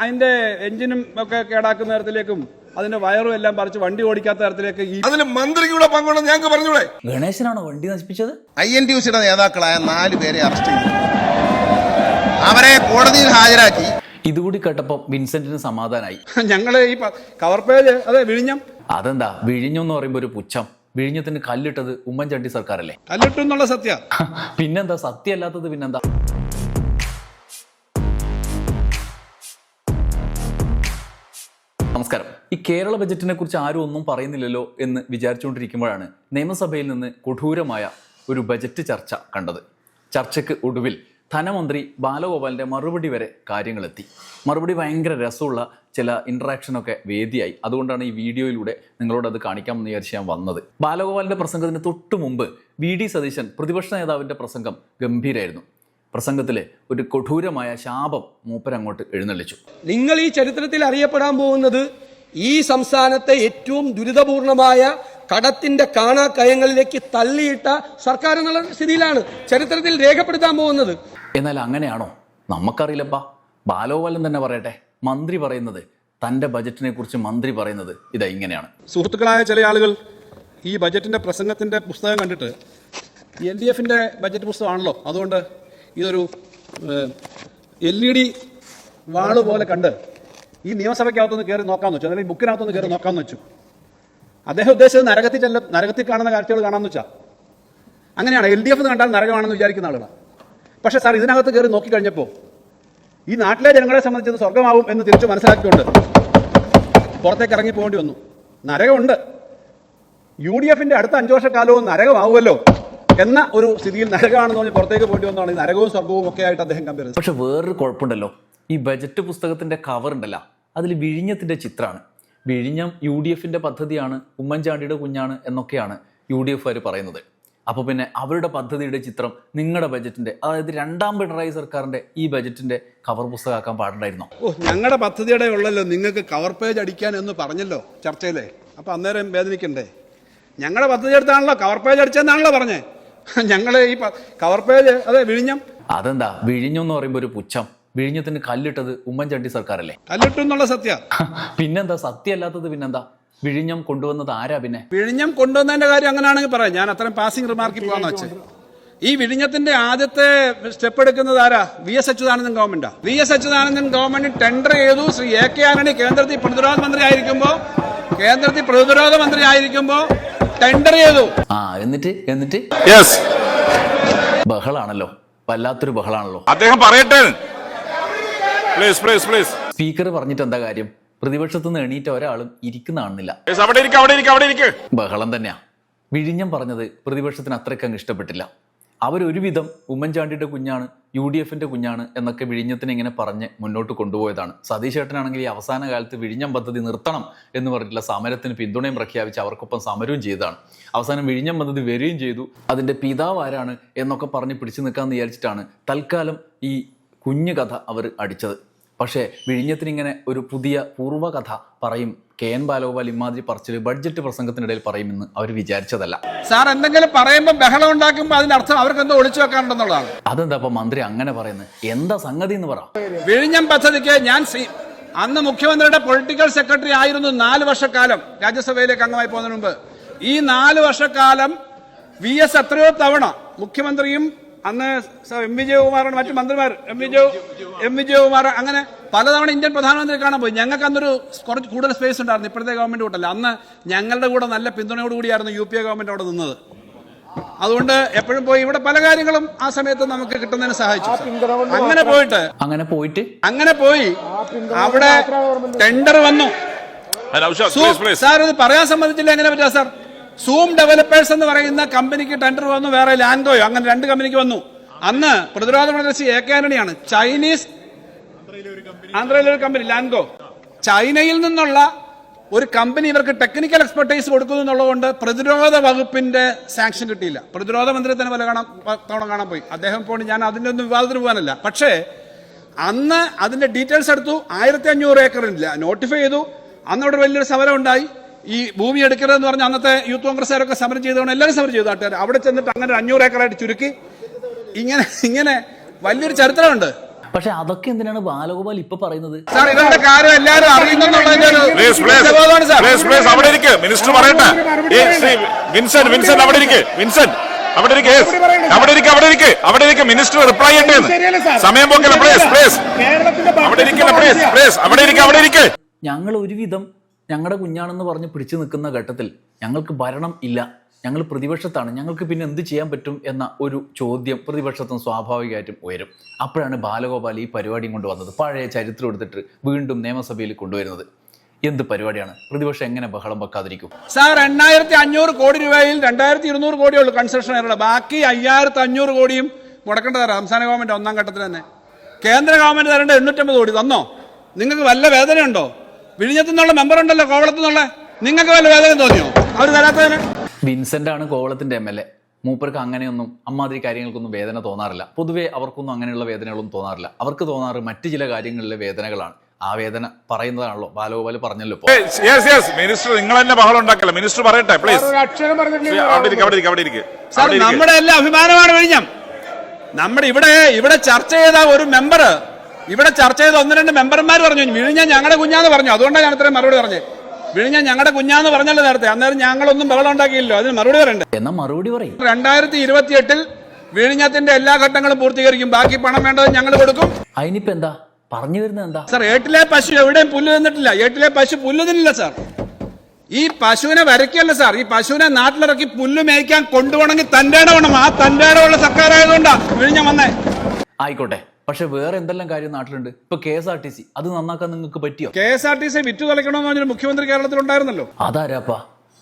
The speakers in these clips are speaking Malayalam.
അതിന്റെ എഞ്ചിനും ഒക്കെ കേടാക്കുന്ന തരത്തിലേക്കും അതിന്റെ വയറും എല്ലാം പറിച്ച് വണ്ടി ഓടിക്കാത്ത തരത്തിലേക്ക് അതിന് മന്ത്രിയുടെ പങ്കുണ്ടെന്ന് ഞങ്ങൾക്ക് പറഞ്ഞൂടെ ഗണേശനാണോ വണ്ടി നശിപ്പിച്ചത്? ഐ എൻ ടി യുസിയുടെ നേതാക്കളായ നാല് പേരെ അറസ്റ്റ് ചെയ്തു. അവരെ കോടതിയിൽ ഹാജരാക്കി. ഇതുകൂടി കേട്ടപ്പോൾ വിൻസെന്റിന് സമാധാനായി. ഞങ്ങൾ ഈ കവർ പേജ് അതെ വിഴിഞ്ഞം. അതെന്താ? വിഴിഞ്ഞം എന്ന് പറയുമ്പോൾ ഒരു പുച്ഛം. വിഴിഞ്ഞത്തിന് കല്ലിട്ടത് ഉമ്മൻചാണ്ടി സർക്കാരല്ലേ? കല്ലിട്ടു എന്നുള്ള സത്യ. പിന്നെന്താ? സത്യമല്ലാത്തത് പിന്നെന്താ? നമസ്കാരം. ഈ കേരള ബജറ്റിനെ കുറിച്ച് ആരും ഒന്നും പറയുന്നില്ലല്ലോ എന്ന് വിചാരിച്ചുകൊണ്ടിരിക്കുമ്പോഴാണ് നിയമസഭയിൽ നിന്ന് കൊടൂരമായ ഒരു ബജറ്റ് ചർച്ച കണ്ടത്. ചർച്ചയ്ക്ക് ഒടുവിൽ ധനമന്ത്രി ബാലഗോപാലിന്റെ മറുപടി വരെ കാര്യങ്ങളെത്തി. മറുപടി ഭയങ്കര രസമുള്ള ചില ഇൻട്രാക്ഷനൊക്കെ വേദിയായി. അതുകൊണ്ടാണ് ഈ വീഡിയോയിലൂടെ നിങ്ങളോട് അത് കാണിക്കാമെന്ന് വിചാരിച്ച് ഞാൻ വന്നത്. ബാലഗോപാലിന്റെ പ്രസംഗത്തിന് തൊട്ടു മുമ്പ് വി ഡി സതീശൻ പ്രതിപക്ഷ നേതാവിന്റെ പ്രസംഗം ഗംഭീരായിരുന്നു. പ്രസംഗത്തിലെ ഒരു കൊടൂരമായ ശാപം മൂപ്പരങ്ങോട്ട് എഴുന്നള്ളിച്ചു. നിങ്ങൾ ഈ ചരിത്രത്തിൽ അറിയപ്പെടാൻ പോകുന്നത് ഈ സംസ്ഥാനത്തെ ഏറ്റവും ദുരിതപൂർണമായ കടത്തിന്റെ കാണാക്കയങ്ങളിലേക്ക് തള്ളിയിട്ട സർക്കാർ എന്നുള്ള സ്ഥിതിയിലാണ് ചരിത്രത്തിൽ രേഖപ്പെടുത്താൻ പോകുന്നത്. എന്നാൽ അങ്ങനെയാണോ? നമുക്കറിയില്ലപ്പാ ബാലോപാലൻ തന്നെ പറയട്ടെ. മന്ത്രി പറയുന്നത് തന്റെ ബജറ്റിനെ കുറിച്ച് മന്ത്രി പറയുന്നത് ഇതാ ഇങ്ങനെയാണ്. സുഹൃത്തുക്കളായ ചില ആളുകൾ ഈ ബജറ്റിന്റെ പ്രസംഗത്തിന്റെ പുസ്തകം കണ്ടിട്ട് എൽ ഡി എഫിന്റെ ബജറ്റ് പുസ്തകമാണല്ലോ. അതുകൊണ്ട് ഇതൊരു എൽ ഇ ഡി വാൾ പോലെ കണ്ട് ഈ നിയമസഭയ്ക്കകത്തൊന്ന് കയറി നോക്കാന്ന് വെച്ചു. അല്ലെങ്കിൽ ബുക്കിനകത്തൊന്ന് കയറി നോക്കാന്ന് വെച്ചു. അദ്ദേഹം ഉദ്ദേശിച്ചത് നരകത്തിൽ ചെല്ല നരകത്തിൽ കാണുന്ന കാഴ്ചകൾ കാണാമെന്ന് വെച്ചാൽ അങ്ങനെയാണ്. എൽ ഡി എഫ് കണ്ടാൽ നരകമാണെന്ന് വിചാരിക്കുന്ന ആളുകളാണ് പക്ഷേ സാർ ഇതിനകത്ത് കയറി നോക്കിക്കഴിഞ്ഞപ്പോൾ ഈ നാട്ടിലെ ജനങ്ങളെ സംബന്ധിച്ചത് സ്വർഗമാവും എന്ന് തിരിച്ചു മനസ്സിലാക്കിക്കൊണ്ട് പുറത്തേക്ക് ഇറങ്ങി പോകേണ്ടി വന്നു. നരകമുണ്ട്. യു ഡി എഫിന്റെ അടുത്ത അഞ്ചു വർഷക്കാലവും നരകമാവുമല്ലോ. എന്ന ഒരു സ്ഥിതിയിൽ നരകമാണെന്ന് പറഞ്ഞ് പുറത്തേക്ക് പോയിട്ട് വന്നതാണ്. ഈ നരകവും സ്വർഗവും ഒക്കെ ആയിട്ട് അദ്ദേഹം കമ്പയർ ചെയ്തത് പക്ഷെ വേറൊരു കുഴപ്പമുണ്ടല്ലോ. ഈ ബജറ്റ് പുസ്തകത്തിന്റെ കവർ ഉണ്ടല്ലോ. അതിൽ വിഴിഞ്ഞത്തിന്റെ ചിത്രമാണ്. വിഴിഞ്ഞം യു ഡി എഫിന്റെ പദ്ധതിയാണ് ഉമ്മൻചാണ്ടിയുടെ കുഞ്ഞാണ് എന്നൊക്കെയാണ് യു ഡി എഫ് പറയുന്നത്. അപ്പോൾ പിന്നെ അവരുടെ പദ്ധതിയുടെ ചിത്രം നിങ്ങളുടെ ബജറ്റിന്റെ അതായത് രണ്ടാം പിണറായി സർക്കാരിന്റെ ഈ ബജറ്റിന്റെ കവർ പുസ്തകമാക്കാൻ പാടുണ്ടായിരുന്നോ? ഓ ഞങ്ങളുടെ പദ്ധതിയുടെ ഉള്ളല്ലോ നിങ്ങൾക്ക് കവർ പേജ് അടിക്കാൻ എന്ന് പറഞ്ഞല്ലോ ചർച്ചയിലെ. അപ്പൊ അന്നേരം വേദനിക്കണ്ടേ? ഞങ്ങളുടെ പദ്ധതി എടുത്താണല്ലോ കവർ പേജ് അടിച്ചെന്നാണല്ലോ പറഞ്ഞേ. ഞങ്ങൾ ഈ കവർ പേജ് അതെ വിഴിഞ്ഞം. അതെന്താ? വിഴിഞ്ഞം എന്ന് പറയുമ്പോൾ ഒരു പുച്ഛം. വിഴിഞ്ഞത്തിന് കല്ലിട്ടത് ഉമ്മൻചാണ്ടി സർക്കാരല്ലേ? കല്ലിട്ടു എന്നുള്ള സത്യ. പിന്നെന്താ? സത്യമല്ലാത്തത് പിന്നെന്താ? വിഴിഞ്ഞം കൊണ്ടുവന്നത് ആരാ പിന്നെ? വിഴിഞ്ഞം കൊണ്ടുവന്നതിന്റെ കാര്യം അങ്ങനെയാണെങ്കിൽ പറയാം. ഞാൻ അത്രയും പാസിംഗ് റിമാർക്കിൽ പോകാന്ന് വെച്ചേ. ഈ വിഴിഞ്ഞത്തിന്റെ ആദ്യത്തെ സ്റ്റെപ്പ് എടുക്കുന്നത് ആരാ? V S Achuthanandan ഗവൺമെന്റാ V S Achuthanandan government tender ചെയ്തു. ശ്രീ എ കെ ആന്റണി കേന്ദ്രത്തിൽ പ്രതിരോധ മന്ത്രി ആയിരിക്കുമ്പോ കേന്ദ്രത്തിൽ പ്രതിരോധ മന്ത്രി ആയിരിക്കുമ്പോ ടെൻഡർ ചെയ്തു. ആ എന്നിട്ട് എന്നിട്ട്? യെസ് ബഹളാണല്ലോ. വല്ലാത്തൊരു ബഹളാണല്ലോ. അദ്ദേഹം പറയട്ടെ. പ്ലീസ് പ്ലീസ് പ്ലീസ് സ്പീക്കർ പറഞ്ഞിട്ട് എന്താ കാര്യം? പ്രതിപക്ഷത്ത് നിന്ന് എണീറ്റ ഒരാളും ഇരിക്കുന്ന കാണുന്നില്ല അവിടെ അവിടെ അവിടെ ബഹളം തന്നെയാ. വിഴിഞ്ഞം പറഞ്ഞത് പ്രതിപക്ഷത്തിന് അത്രയ്ക്കങ്ങ് ഇഷ്ടപ്പെട്ടില്ല. അവരൊരുവിധം ഉമ്മൻചാണ്ടിയുടെ കുഞ്ഞാണ് യു ഡി എഫിന്റെ കുഞ്ഞാണ് എന്നൊക്കെ വിഴിഞ്ഞത്തിനെ ഇങ്ങനെ പറഞ്ഞ് മുന്നോട്ട് കൊണ്ടുപോയതാണ്. സതീഷ് ചേട്ടനാണെങ്കിൽ ഈ അവസാന കാലത്ത് വിഴിഞ്ഞം പദ്ധതി നിർത്തണം എന്ന് പറഞ്ഞിട്ടുള്ള സമരത്തിന് പിന്തുണയും പ്രഖ്യാപിച്ച് അവർക്കൊപ്പം സമരവും ചെയ്തതാണ്. അവസാനം വിഴിഞ്ഞം പദ്ധതി വരികയും ചെയ്തു. അതിന്റെ പിതാവ് ആരാണ് എന്നൊക്കെ പറഞ്ഞ് പിടിച്ചു നിൽക്കാമെന്ന് വിചാരിച്ചിട്ടാണ് തൽക്കാലം ഈ കുഞ്ഞു കഥ അവർ അടിച്ചത്. പക്ഷേ വിഴിഞ്ഞത്തിനിങ്ങനെ ഒരു പുതിയ പൂർവകഥ പറയും കെ എൻ ബാലഗോപാൽ ഇമാതിരി പറച്ചിൽ ബഡ്ജറ്റ് പ്രസംഗത്തിനിടയിൽ പറയുമെന്ന് അവർ വിചാരിച്ചതല്ല. സാർ എന്തെങ്കിലും പറയുമ്പോൾ ബഹളം ഉണ്ടാക്കുമ്പോൾ അതിനർത്ഥം അർത്ഥം അവർക്ക് എന്തോ ഒളിച്ചു വെക്കാനുണ്ടെന്നുള്ളതാണ്. അതെന്താ ഇപ്പൊ മന്ത്രി അങ്ങനെ പറയുന്നത് എന്താ സംഗതി എന്ന് പറ. വിഴിഞ്ഞം പദ്ധതിക്ക് ഞാൻ അന്ന് മുഖ്യമന്ത്രിയുടെ പൊളിറ്റിക്കൽ സെക്രട്ടറി ആയിരുന്നു നാല് വർഷക്കാലം രാജ്യസഭയിലേക്ക് അംഗമായി പോകുന്നതിന് മുമ്പ്. ഈ നാല് വർഷക്കാലം വി എസ് എത്രയോ തവണ മുഖ്യമന്ത്രിയും അന്ന് എം വി ജയകുമാറാണ് മറ്റു മന്ത്രിമാർ. എം വി ജോ എം വി ജയകുമാർ അങ്ങനെ പലതവണ ഇന്ത്യൻ പ്രധാനമന്ത്രി കാണാൻ പോയി. ഞങ്ങൾക്ക് അന്നൊരു കുറച്ച് കൂടുതൽ സ്പേസ് ഉണ്ടായിരുന്നു. ഇപ്പോഴത്തെ ഗവൺമെന്റ് കൂട്ടല്ല. അന്ന് ഞങ്ങളുടെ കൂടെ നല്ല പിന്തുണയോടുകൂടിയായിരുന്നു യു പി എ ഗവൺമെന്റ് അവിടെ നിന്നത്. അതുകൊണ്ട് എപ്പോഴും പോയി. ഇവിടെ പല കാര്യങ്ങളും ആ സമയത്ത് നമുക്ക് കിട്ടുന്നതിന് സഹായിച്ചു. അങ്ങനെ പോയിട്ട് അങ്ങനെ പോയിട്ട് അങ്ങനെ പോയി അവിടെ ടെൻഡർ വന്നു. സാർ ഇത് പറയാൻ സംബന്ധിച്ചില്ല എങ്ങനെ പറ്റാ സാർ? സൂം ഡെവലപ്പേഴ്സ് എന്ന് പറയുന്ന കമ്പനിക്ക് ടെൻഡർ വന്നു വേറെ ലാൻഡോയോ അങ്ങനെ രണ്ട് കമ്പനിക്ക് വന്നു. അന്ന് പ്രതിരോധ മന്ത്രി എ കെ ആന്റണിയാണ്. ചൈനീസ് ആന്ധ്രയിലെ ഒരു കമ്പനി ലാൻഗോ ചൈനയിൽ നിന്നുള്ള ഒരു കമ്പനി ഇവർക്ക് ടെക്നിക്കൽ എക്സ്പെർട്ടൈസ് കൊടുക്കുന്നു എന്നുള്ളതുകൊണ്ട് പ്രതിരോധ വകുപ്പിന്റെ സാങ്ഷൻ കിട്ടിയില്ല. പ്രതിരോധ മന്ത്രി തന്നെ പല കാണാൻ തവണ കാണാൻ പോയി. അദ്ദേഹം പോയി ഞാൻ അതിന്റെ ഒന്നും വിവാദത്തിന് പോകാനല്ല. പക്ഷേ അന്ന് അതിന്റെ ഡീറ്റെയിൽസ് എടുത്തു. ആയിരത്തി അഞ്ഞൂറ് ഏക്കറില്ല നോട്ടിഫൈ ചെയ്തു. അന്ന് അവിടെ വലിയൊരു സമരം ഉണ്ടായി. ഈ ഭൂമി എടുക്കരുതെന്ന് പറഞ്ഞ അന്നത്തെ യൂത്ത് കോൺഗ്രസ്സുകാരൊക്കെ സമരം ചെയ്തുകൊണ്ട് എല്ലാവരും സമരം ചെയ്തു. നാട്ടുകാർ അവിടെ ചെന്നിട്ട് അങ്ങനെ അഞ്ഞൂറ് ഏക്കറായിട്ട് ചുരുക്കി. ഇങ്ങനെ ഇങ്ങനെ വലിയൊരു ചരിത്രമുണ്ട്. പക്ഷെ അതൊക്കെ എന്തിനാണ് ബാലഗോപാൽ ഇപ്പൊ പറയുന്നത്? സാർ ഇവരുടെ കാര്യം എല്ലാവരും അറിയുന്നുള്ളതിന്റെ അവിടെ ഇരിക്കെ. മിനിസ്റ്റർ പറയട്ടെ. ഏ, ശ്രീ വിൻസെന്റ് വിൻസെന്റ് അവിടെ ഇരിക്കെ. വിൻസെന്റ് അവിടെ ഇരിക്കെ. അവിടെ ഇരിക്കെ അവിടെ ഇരിക്കെ അവിടെ ഇരിക്ക്. മിനിസ്റ്റർ റിപ്ലൈ ചെയ്യേണ്ടത് സമയം പോക്കല്ല. പ്ലേസ് പ്ലേസ് അവിടെ ഇരിക്കില്ല. പ്ലീസ് പ്ലീസ് അവിടെ ഇരിക്കെ അവിടെ ഇരിക്കെ. ഞങ്ങൾ ഒരുവിധം ഞങ്ങളുടെ കുഞ്ഞാണെന്ന് പറഞ്ഞ് പിടിച്ചു നിൽക്കുന്ന ഘട്ടത്തിൽ ഞങ്ങൾക്ക് ഭരണം ഇല്ല. ഞങ്ങൾ പ്രതിപക്ഷത്താണ്. ഞങ്ങൾക്ക് പിന്നെ എന്ത് ചെയ്യാൻ പറ്റും എന്ന ഒരു ചോദ്യം പ്രതിപക്ഷത്തും സ്വാഭാവികമായിട്ടും ഉയരും. അപ്പോഴാണ് ബാലഗോപാൽ ഈ പരിപാടിയും കൊണ്ടുവന്നത് പഴയ ചരിത്രം എടുത്തിട്ട് വീണ്ടും നിയമസഭയിൽ കൊണ്ടുവരുന്നത്. എന്ത് പരിപാടിയാണ്? പ്രതിപക്ഷം എങ്ങനെ ബഹളം വെക്കാതിരിക്കും? സാർ എണ്ണായിരത്തി അഞ്ഞൂറ് കോടി രൂപയിൽ രണ്ടായിരത്തി ഇരുന്നൂറ് കോടിയേ ഉള്ളൂ ബാക്കി അയ്യായിരത്തി അഞ്ഞൂറ് കോടിയും മുടക്കേണ്ടതാണ് സംസ്ഥാന ഗവൺമെന്റ് ഒന്നാം ഘട്ടത്തിൽ തന്നെ കേന്ദ്ര ഗവൺമെന്റ് തരേണ്ട എണ്ണൂറ്റമ്പത് കോടി തന്നോ? നിങ്ങൾക്ക് വല്ല വേദനയുണ്ടോ? വിഴിഞ്ഞത്തു നിന്നുള്ള മെമ്പർ ഉണ്ടല്ലോ കോവളത്തു നിന്നുള്ള. നിങ്ങൾക്ക് വല്ല വേദന തോന്നിയോ? അവർ തരാത്തതിന്. വിൻസെന്റ് ആണ് കോവളത്തിന്റെ എം എൽ എ. മൂപ്പർക്ക് അങ്ങനെയൊന്നും അമ്മാതിരി കാര്യങ്ങൾക്കൊന്നും വേദന തോന്നാറില്ല. പൊതുവേ അവർക്കൊന്നും അങ്ങനെയുള്ള വേദനകളൊന്നും തോന്നാറില്ല. അവർക്ക് തോന്നാറ് മറ്റു ചില കാര്യങ്ങളിലെ വേദനകളാണ്. ആ വേദന പറയുന്നതാണല്ലോ. ബാലഗോപാൽ പറഞ്ഞല്ലോ മിനിസ്റ്റർ നിങ്ങൾ തന്നെ ബഹളം ഉണ്ടാക്കല്ല? മിനിസ്റ്റർ പറയട്ടെ പ്ലീസ് നമ്മുടെ എല്ലാ അഭിമാനമാണ് കഴിഞ്ഞ നമ്മുടെ ഇവിടെ ഇവിടെ ചർച്ച ചെയ്ത ഒരു മെമ്പർ ഇവിടെ ചർച്ച ചെയ്ത ഒന്ന് രണ്ട് മെമ്പർമാർ പറഞ്ഞു വിഴിഞ്ഞ ഞങ്ങളുടെ കുഞ്ഞാന്ന് പറഞ്ഞു. അതുകൊണ്ടാണ് ഞാൻ ഇത്രയും മറുപടി പറഞ്ഞത്. വിഴിഞ്ഞ ഞങ്ങളുടെ കുഞ്ഞാന്ന് പറഞ്ഞല്ലോ നേരത്തെ. അന്നേരം ഞങ്ങളൊന്നും ബഹളം ഉണ്ടാക്കിയില്ലോ അതിന് മറുപടി പറയണ്ടേ? എന്നാ മറുപടി പറയും. രണ്ടായിരത്തി ഇരുപത്തിയെട്ടിൽ വിഴിഞ്ഞത്തിന്റെ എല്ലാ ഘട്ടങ്ങളും പൂർത്തീകരിക്കും. ബാക്കി പണം വേണ്ടത് ഞങ്ങൾ കൊടുക്കും. അതിനിപ്പോ എന്താ? പറഞ്ഞു വരുന്നത് എന്താ? സാർ ഏട്ടിലെ പശു എവിടെയും പുല്ല് തിന്നിട്ടില്ല. ഏട്ടിലെ പശു പുല്ല് തിന്നില്ല സാർ. ഈ പശുവിനെ വരയ്ക്കല്ല സാർ. ഈ പശുവിനെ നാട്ടിലിറക്കി പുല്ല് മേയ്ക്കാൻ കൊണ്ടുപോകണമെങ്കിൽ ഇടവേണം ആ തന്റെ ഇടമുള്ള സർക്കാരായതുകൊണ്ടാ വിഴിഞ്ഞ വന്നേ. ആയിക്കോട്ടെ. പക്ഷെ വേറെ എന്തെല്ലാം കാര്യം നാട്ടിലുണ്ട്? ഇപ്പൊ K S R T C. അത് നന്നാക്കാൻ നിങ്ങൾക്ക് പറ്റിയോ? K S R T C വിറ്റു തൊലയ്ക്കണമെന്ന് പറഞ്ഞൊരു മുഖ്യമന്ത്രി കേരളത്തിൽ ഉണ്ടായിരുന്നല്ലോ അതാരാപ്പാ?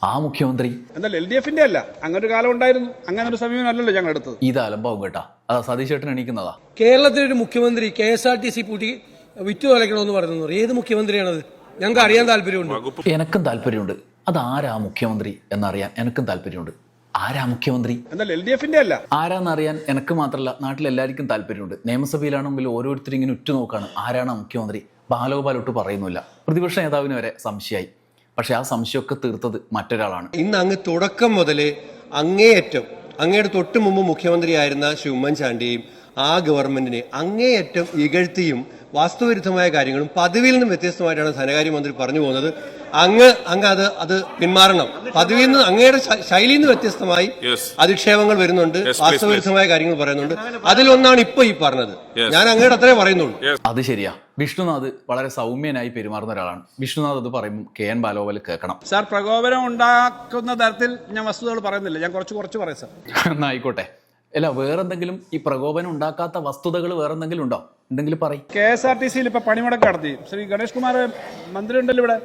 ആ മുഖ്യമന്ത്രി. എന്നാൽ എൽ ഡി എഫിന്റെ അല്ല. അങ്ങനെ ഒരു കാലം ഉണ്ടായിരുന്നു. അങ്ങനെ ഒരു സമീപനം അല്ലല്ലോ ഞങ്ങൾ എടുത്തത്. ഇത് അലമ്പാവും കേട്ടാ. അതാ സതീഷ് ചേട്ടൻ എണീക്കുന്നതാ. കേരളത്തിലൊരു മുഖ്യമന്ത്രി K S R T C പൂട്ടി വിറ്റു തൊലയ്ക്കണമെന്ന് പറയുന്നു ഏത് മുഖ്യമന്ത്രിയാണത്? ഞങ്ങൾക്ക് അറിയാൻ താല്പര്യമുണ്ട്. എനക്കും താല്പര്യമുണ്ട്. അതാരാ മുഖ്യമന്ത്രി എന്നറിയാൻ എനിക്കും താല്പര്യമുണ്ട്. ആരാ മുഖ്യമന്ത്രി? എന്നാൽ എൽ ഡി എഫിന്റെ അല്ല. ആരാന്നറിയാൻ എനിക്ക് മാത്രമല്ല നാട്ടിലെല്ലാവർക്കും താല്പര്യമുണ്ട്. നിയമസഭയിലാണെങ്കിൽ ഓരോരുത്തരും ഇങ്ങനെ ഉറ്റുനോക്കാണ് ആരാണ് മുഖ്യമന്ത്രി? ബാലഗോപാലൊട്ട് പറയുന്നില്ല പ്രതിപക്ഷ നേതാവിന് വരെ സംശയമായി പക്ഷെ ആ സംശയമൊക്കെ തീർത്തത് മറ്റൊരാളാണ്. ഇന്ന് അങ്ങ് തുടക്കം മുതലേ അങ്ങേയറ്റം അങ്ങയുടെ തൊട്ട് മുമ്പ് മുഖ്യമന്ത്രിയായിരുന്ന ശ്രീ ഉമ്മൻചാണ്ടിയും ആ ഗവൺമെന്റിനെ അങ്ങേയറ്റം ഇകഴ്ത്തിയും വാസ്തുവിരുദ്ധമായ കാര്യങ്ങളും പദവിയിൽ നിന്നും വ്യത്യസ്തമായിട്ടാണ് ധനകാര്യമന്ത്രി പറഞ്ഞു പോകുന്നത്. അങ്ങ് അങ്ങ് അത് അത് പിന്മാറണം. പതിവിൽ നിന്ന് അങ്ങയുടെ ശൈലിയിൽ നിന്ന് വ്യത്യസ്തമായി അധിക്ഷേപങ്ങൾ വരുന്നുണ്ട് വാസ്തവരുദ്ധമായ വാസ്തവവിരുദ്ധമായ കാര്യങ്ങൾ പറയുന്നുണ്ട്. അതിലൊന്നാണ് ഇപ്പൊ ഈ പറഞ്ഞത്. ഞാൻ അങ്ങയുടെ അത്രേ പറയുന്നുള്ളൂ. അത് ശരിയാ. വിഷ്ണുനാഥ് വളരെ സൗമ്യനായി പെരുമാറുന്ന ഒരാളാണ്. വിഷ്ണുനാഥ് അത് പറയും കെ എൻ ബാലോവൽ കേൾക്കണം. സാർ പ്രകോപനം ഉണ്ടാക്കുന്ന തരത്തിൽ ഞാൻ വസ്തുതകൾ പറയുന്നില്ല. ഞാൻ കുറച്ച് കുറച്ച് പറയാം സാർ. എന്നാ ആയിക്കോട്ടെ. അല്ല വേറെന്തെങ്കിലും ഈ പ്രകോപനം ഉണ്ടാക്കാത്ത വസ്തുതകൾ വേറെന്തെങ്കിലും ഉണ്ടോ? ഉണ്ടെങ്കിൽ പറയും. കെ എസ് ആർ ടി സിയിൽ ഇപ്പൊ പണിമുടക്ക് നടത്തി. ശ്രീ ഗണേഷ് കുമാർ മന്ത്രി ഉണ്ടല്ലോ ഇവിടെ.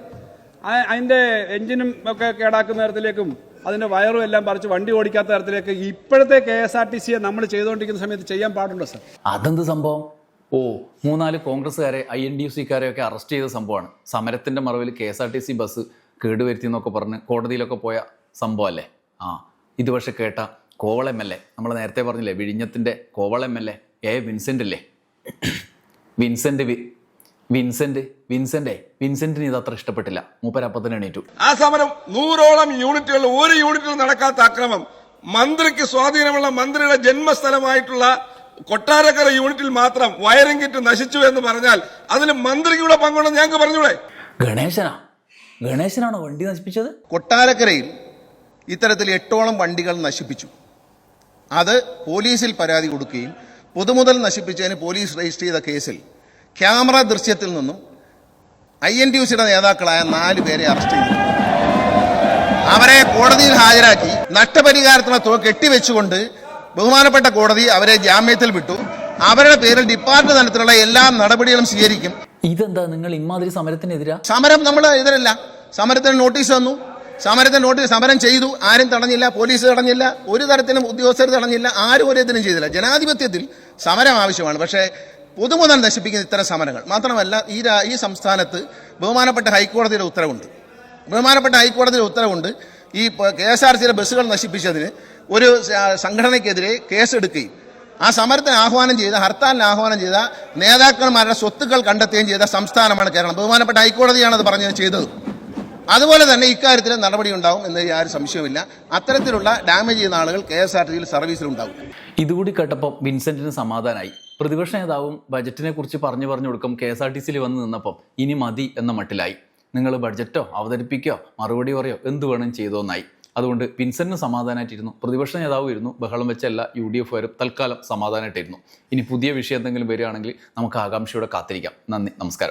അതിന്റെ എഞ്ചിനും ഒക്കെ കേടാക്കുന്ന തരത്തിലേക്കും അതിന്റെ വയറും എല്ലാം പറിച്ച് വണ്ടി ഓടിക്കാത്ത തരത്തിലേക്ക് ഇപ്പോഴത്തെ കെ എസ് ആർ ടി സിയെ നമ്മൾ ചെയ്തുകൊണ്ടിരിക്കുന്ന സമയത്ത് ചെയ്യാൻ പാടുണ്ടോ സർ? അതെന്ത് സംഭവം? ഓ മൂന്നാൽ കോൺഗ്രസ്സുകാരെ ഐ എൻ ഡി യു സിക്കാരെ ഒക്കെ അറസ്റ്റ് ചെയ്ത സംഭവമാണ്. സമരത്തിന്റെ മറവിൽ K S R T C bus കേടുവരുത്തി എന്നൊക്കെ പറഞ്ഞ് കോടതിയിലൊക്കെ പോയ സംഭവമല്ലേ? ആ ഇത് പക്ഷെ കേട്ട കോവള എം എൽ എ നമ്മൾ നേരത്തെ പറഞ്ഞില്ലേ വിഴിഞ്ഞത്തിന്റെ Kovalam M L A A Vincent അല്ലേ വിൻസെന്റ് വി- വിൻസെന്റ് വിൻസെന്റ് വിൻസെന്റിന് ഇത് അത്ര ഇഷ്ടപ്പെട്ടില്ല. മൂപ്പരപ്പത്തിന് എണീറ്റു. ആ സമരം നൂറോളം യൂണിറ്റുകൾ ഒരു യൂണിറ്റിൽ നടക്കാത്ത അക്രമം. മന്ത്രിക്ക് സ്വാധീനമുള്ള മന്ത്രിയുടെ ജന്മസ്ഥലമായിട്ടുള്ള കൊട്ടാരക്കര യൂണിറ്റിൽ മാത്രം വയറിംഗ് കിറ്റ് നശിച്ചു എന്ന് പറഞ്ഞാൽ അതിൽ മന്ത്രിക്ക് കൂടെ പങ്കുണ്ടെന്ന് ഞങ്ങൾക്ക് പറഞ്ഞൂടെ? ഗണേശനാ? ഗണേശനാണോ വണ്ടി നശിപ്പിച്ചത്? കൊട്ടാരക്കരയിൽ ഇത്തരത്തിൽ എട്ടോളം വണ്ടികൾ നശിപ്പിച്ചു. അത് പോലീസിൽ പരാതി കൊടുക്കുകയും പൊതുമുതൽ നശിപ്പിച്ചതിന് പോലീസ് രജിസ്റ്റർ ചെയ്ത കേസിൽ ക്യാമറ ദൃശ്യത്തിൽ നിന്നും ഐ എൻ ടി യു സിയുടെ നേതാക്കളായ നാല് പേരെ അറസ്റ്റ് ചെയ്തു. അവരെ കോടതിയിൽ ഹാജരാക്കി നഷ്ടപരിഹാരത്തിന് തുക കെട്ടിവെച്ചുകൊണ്ട് ബഹുമാനപ്പെട്ട കോടതി അവരെ ജാമ്യത്തിൽ വിട്ടു. അവരുടെ പേരിൽ ഡിപ്പാർട്ട്മെന്റ് തലത്തിലുള്ള എല്ലാ നടപടികളും സ്വീകരിക്കും. ഇതെന്താ നിങ്ങൾ ഇമാതിരി സമരത്തിനെതിരാ? സമരം നമ്മൾ എതിരല്ല സമരത്തിന് നോട്ടീസ് തന്നു. സമരത്തിന് നോട്ടീസ് സമരം ചെയ്തു. ആരും തടഞ്ഞില്ല പോലീസ് തടഞ്ഞില്ല ഒരു തരത്തിലും ഉദ്യോഗസ്ഥർ തടഞ്ഞില്ല ആരും ഒരു ഇതിനും ചെയ്തില്ല. ജനാധിപത്യത്തിൽ സമരം ആവശ്യമാണ്. പക്ഷേ പൊതുമുതൽ നശിപ്പിക്കുന്ന ഇത്തരം സമരങ്ങൾ. മാത്രമല്ല ഈ ഈ സംസ്ഥാനത്ത് ബഹുമാനപ്പെട്ട ഹൈക്കോടതിയുടെ ഉത്തരവുണ്ട്. ബഹുമാനപ്പെട്ട ഹൈക്കോടതിയുടെ ഉത്തരവുണ്ട് ഈ കെ എസ് ആർ സിയിലെ ബസ്സുകൾ നശിപ്പിച്ചതിന് ഒരു സംഘടനയ്ക്കെതിരെ കേസെടുക്കുകയും ആ സമരത്തിന് ആഹ്വാനം ചെയ്ത ഹർത്താലിന് ആഹ്വാനം ചെയ്ത നേതാക്കന്മാരുടെ സ്വത്തുക്കൾ കണ്ടെത്തുകയും ചെയ്ത സംസ്ഥാനമാണ് കേരളം. ബഹുമാനപ്പെട്ട ഹൈക്കോടതിയാണ് അത് പറഞ്ഞത് ചെയ്തത്. അതുപോലെ തന്നെ ഇക്കാര്യത്തിൽ നടപടി ഉണ്ടാവും എന്ന് ആരും സംശയമില്ല അത്തരത്തിലുള്ള ഡാമേജ് ചെയ്യുന്ന ആളുകൾ കെ എസ് ആർ ടിയിൽ സർവീസിലുണ്ടാവും. ഇതുകൂടി കേട്ടപ്പോൾ വിൻസെന്റിന് സമാധാനമായി പ്രതിപക്ഷ നേതാവും ബജറ്റിനെ കുറിച്ച് പറഞ്ഞു പറഞ്ഞു കൊടുക്കും കെ എസ് ആർ ടി സിയിൽ വന്ന് നിന്നപ്പം ഇനി മതി എന്ന മട്ടിലായി. നിങ്ങൾ ബഡ്ജറ്റോ അവതരിപ്പിക്കോ മറുപടി പറയോ എന്തു വേണം ചെയ്തോന്നായി അതുകൊണ്ട് വിൻസെന്റിന് സമാധാനമായിട്ടിരുന്നു പ്രതിപക്ഷ നേതാവും ഇരുന്നു. ബഹളം വെച്ചല്ല യു ഡി എഫ് വരും തൽക്കാലം സമാധാനമായിട്ടിരുന്നു ഇനി പുതിയ വിഷയം എന്തെങ്കിലും വരികയാണെങ്കിൽ നമുക്ക് ആകാംക്ഷയോടെ കാത്തിരിക്കാം. നന്ദി. നമസ്കാരം.